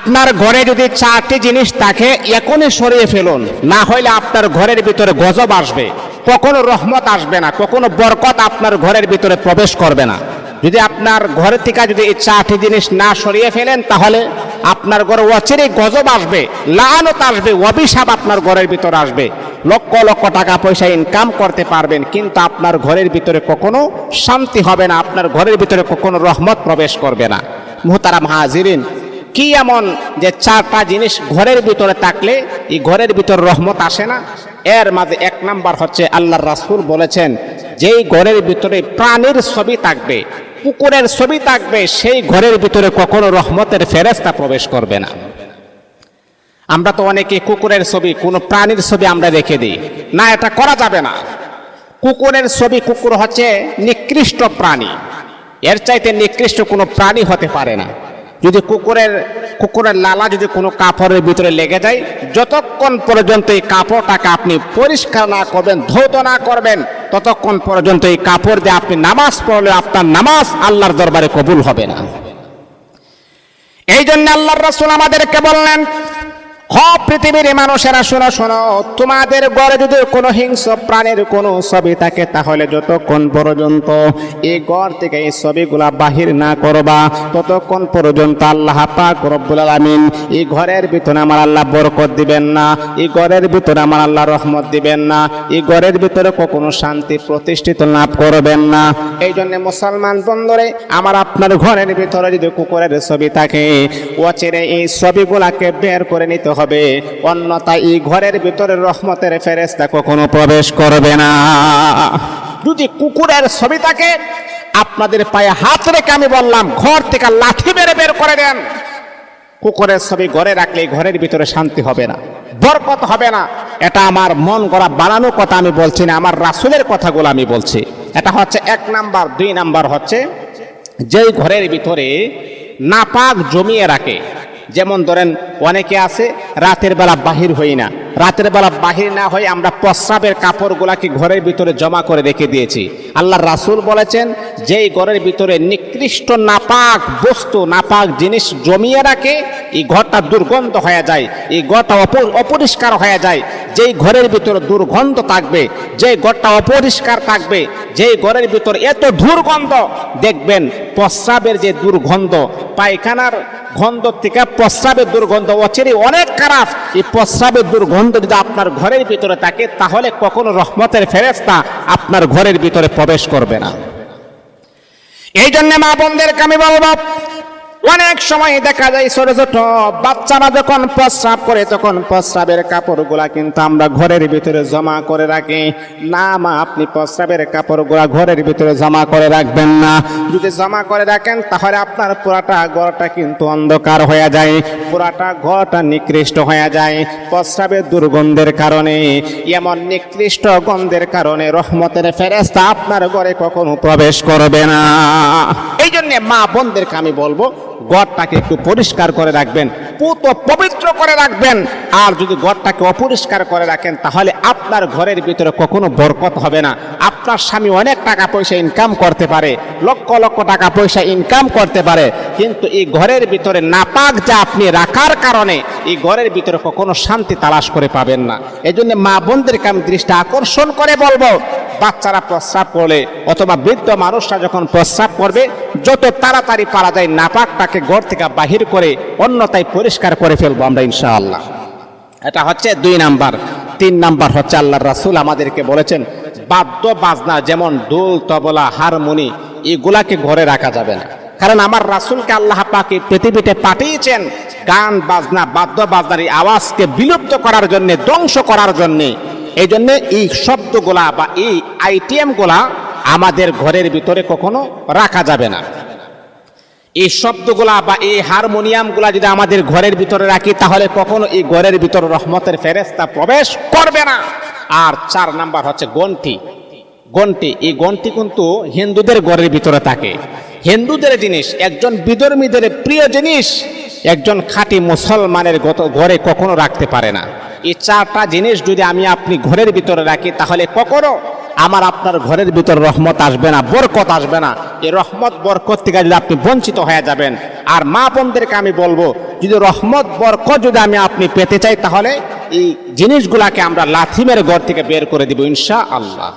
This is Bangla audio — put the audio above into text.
আপনার ঘরে যদি চারটি জিনিস থাকে, এখনই সরিয়ে ফেলুন। না হলে আপনার ঘরের ভিতরে গজব আসবে। কখনো রহমত আসবে না, কখনো বরকত আপনার ঘরের ভিতরে প্রবেশ করবে না। যদি আপনার ঘর থেকে যদি এই চারটি জিনিস না সরিয়ে ফেলেন, তাহলে আপনার ঘরে অচেরে গজব আসবে, লানত আসবে, অভিশাপ আপনার ঘরের ভিতরে আসবে। লক্ষ লক্ষ টাকা পয়সা ইনকাম করতে পারবেন, কিন্তু আপনার ঘরের ভিতরে কখনো শান্তি হবে না, আপনার ঘরের ভিতরে কখনো রহমত প্রবেশ করবে না। মোহতারাম হাজিরিন কি এমন যে চারটা জিনিস ঘরের ভিতরে থাকলে এই ঘরের ভিতরে রহমত আসে না? এর মাঝে এক নাম্বার হচ্ছে আল্লাহর রাসূল বলেছেন, যেই ঘরের ভিতরে প্রাণীর ছবি থাকবে পুকুরের ছবি থাকবে, সেই ঘরের ভিতরে কখনো রহমতের ফেরেস্তা প্রবেশ করবে না। আমরা তো অনেকে কুকুরের ছবি, কোনো প্রাণীর ছবি আমরা রেখে দিই। না, এটা করা যাবে না। কুকুরের ছবি কুকুর হচ্ছে নিকৃষ্ট প্রাণী। এর চাইতে নিকৃষ্ট কোনো প্রাণী হতে পারে না। যদি কুকুরের কুকুরের লালা যদি কোনো কাপড়ের ভিতরে লেগে যায়, যতক্ষণ পর্যন্ত এই কাপড়টাকে আপনি পরিষ্কার না করবেন, ধৌত না করবেন, ততক্ষণ পর্যন্ত এই কাপড় দিয়ে আপনি নামাজ পড়লে আপনার নামাজ আল্লাহর দরবারে কবুল হবে না। এই জন্য আল্লাহর রাসুল আমাদেরকে বললেন পৃথিবীর মানুষেরা, শোনো শোনো, তোমাদের গড়ে যদি কোনো হিংস্র প্রাণের কোনো ছবি থাকে, তাহলে যতক্ষণ পর্যন্ত এই ঘর থেকে এই ছবিগুলা বাহির না করবা, ততক্ষণ পর্যন্ত আল্লাহ পাক রব্বুল আলামিন এই ঘরের ভিতরে আমার আল্লাহ বরকত দিবেন না, এই ঘরের ভিতরে আমার আল্লাহ রহমত দিবেন না, এই ঘরের ভিতরে কখনো শান্তি প্রতিষ্ঠিত লাভ করবেন না। এই জন্য মুসলমান বন্ধরে, আমার আপনার ঘরের ভিতরে যদি কুকুরের ছবি থাকে, অচেরে এই ছবিগুলাকে বের করে নিতে হবে। অন্যথায় এই ঘরের ভিতরে রহমতের ফেরেস্তা কখনো প্রবেশ করবে না। যদি কুকুরের ছবি থাকে, আপনাদের পায়ে হাত রেখে আমি বললাম, ঘর থেকে লাঠি মেরে বের করে দেন। কুকুরের ছবি ঘরে রাখলে ঘরের ভিতরে শান্তি হবে না, বরকত হবে না। এটা আমার মন গড়া বানানো কথা আমি বলছি না, আমার রাসুলের কথাগুলো আমি বলছি। এটা হচ্ছে এক নাম্বার, দুই নাম্বার হচ্ছে, যেই ঘরের ভিতরে নাপাক জমিয়ে রাখে, যেমন ধরেন অনেকে আছে, রাতের বেলা বাহির হই না। রাতের বেলা বাহির না হয়ে আমরা প্রস্রাবের কাপড়গুলাকে ঘরের ভিতরে জমা করে রেখে দিয়েছি। আল্লাহ রাসুল বলেছেন, যেই ঘরের ভিতরে নিকৃষ্ট নাপাক বস্তু, নাপাক জিনিস জমিয়ে রাখে, এই ঘরটা দুর্গন্ধ হয়ে যায়, এই ঘরটা অপরিষ্কার হয়ে যায়। যেই ঘরের ভিতরে দুর্গন্ধ থাকবে, যেই ঘরটা অপরিষ্কার থাকবে, যেই ঘরের ভিতরে এত দুর্গন্ধ, দেখবেন প্রস্রাবের যে দুর্গন্ধ, পায়খানার গন্ধ থেকে প্রস্রাবের দুর্গন্ধ অচেরে অনেক খারাপ। এই প্রস্রাবের দুর্গন্ধ যদি আপনার ঘরের ভিতরে থাকে, তাহলে কখনো রহমতের ফেরেস্তা আপনার ঘরের ভিতরে প্রবেশ করবে না। এই জন্য মা বোনদেরকে আমি বলব অনেক সময় দেখা যায় ছোট ছোট বাচ্চারা যখন প্রস্রাব করে, তখন প্রস্রাবের কাপড়গুলা কিন্তু আমরা ঘরের ভিতরে জমা করে রাখি। না মা, আপনি প্রস্রাবের কাপড়গুলা ঘরের ভিতরে জমা করে রাখবেন না। যদি জমা করে রাখেন, তাহলে আপনার পুরাটা ঘরটা কিন্তু অন্ধকার হয়ে যায়। পুরাটা ঘরটা নিকৃষ্ট হয়ে যায়। প্রস্রাবের দুর্গন্ধের কারণে, এমন নিকৃষ্ট গন্ধের কারণে রহমতের ফেরেস্তা আপনার ঘরে কখনো প্রবেশ করবে না। এই জন্যে মা বোনদেরকে আমি বলব ঘরটাকে একটু পরিষ্কার করে রাখবেন, পুত পবিত্র করে রাখবেন। আর যদি ঘরটাকে অপরিষ্কার করে রাখেন, তাহলে আপনার ঘরের ভিতরে কখনো বরকত হবে না। আপনার স্বামী অনেক টাকা পয়সা ইনকাম করতে পারে, লক্ষ লক্ষ টাকা পয়সা ইনকাম করতে পারে। কিন্তু এই ঘরের ভিতরে নাপাক যা আপনি রাখার কারণে, এই ঘরের ভিতরে কখনো শান্তি তালাশ করে পাবেন না। এই জন্য মা বোনদেরকে আমি দৃষ্টি আকর্ষণ করে বলব বাচ্চারা প্রস্রাব করলে অথবা বৃদ্ধ মানুষরা যখন প্রস্রাব করবে, যত তাড়াতাড়ি পারা যায় নাপাকটাকে ঘর থেকে বাহির করে অন্যতায় পরিষ্কার করে ফেলব আমরা ইনশাআল্লাহ। এটা হচ্ছে দুই নাম্বার। তিন নাম্বার হচ্ছে আল্লাহর রাসূল আমাদেরকে বলেছেন, বাদ্য বাজনা যেমন দোল, তবলা, হারমোনি, এগুলাকে ঘরে রাখা যাবে না। কারণ আমার রাসূলকে আল্লাহ পাকে পৃথিবীতে পাঠিয়েছেন গান বাজনা, বাদ্য বাজনার আওয়াজকে বিলুপ্ত করার জন্যে, ধ্বংস করার জন্যে। এই জন্যে এই শব্দগুলা বা এই আইটেমগুলা আমাদের ঘরের ভিতরে কখনো রাখা যাবে না। এই শব্দগুলা বা এই হারমোনিয়ামগুলা যদি আমাদের ঘরের ভিতরে রাখি, তাহলে কখনো এই ঘরের ভিতরে রহমতের ফেরেস্তা প্রবেশ করবে না। আর চার নাম্বার হচ্ছে গন্টি গন্টি এই গন্টি কিন্তু হিন্দুদের ঘরের ভিতরে থাকে। হিন্দুদের জিনিস, একজন বিধর্মীদের প্রিয় জিনিস, একজন খাঁটি মুসলমানের গত ঘরে কখনো রাখতে পারে না। এই চারটা জিনিস যদি আমি আপনি ঘরের ভিতরে রাখি, তাহলে কখনো আমার আপনার ঘরের ভিতর রহমত আসবে না, বরকত আসবে না। এই রহমত বরকত থেকে যদি আপনি বঞ্চিত হয়ে যাবেন। আর মা বোনদেরকে আমি বলব, যদি রহমত বরকত যদি আমি আপনি পেতে চাই, তাহলে এই জিনিসগুলাকে আমরা লাথিমের ঘর থেকে বের করে দিব ইনশা আল্লাহ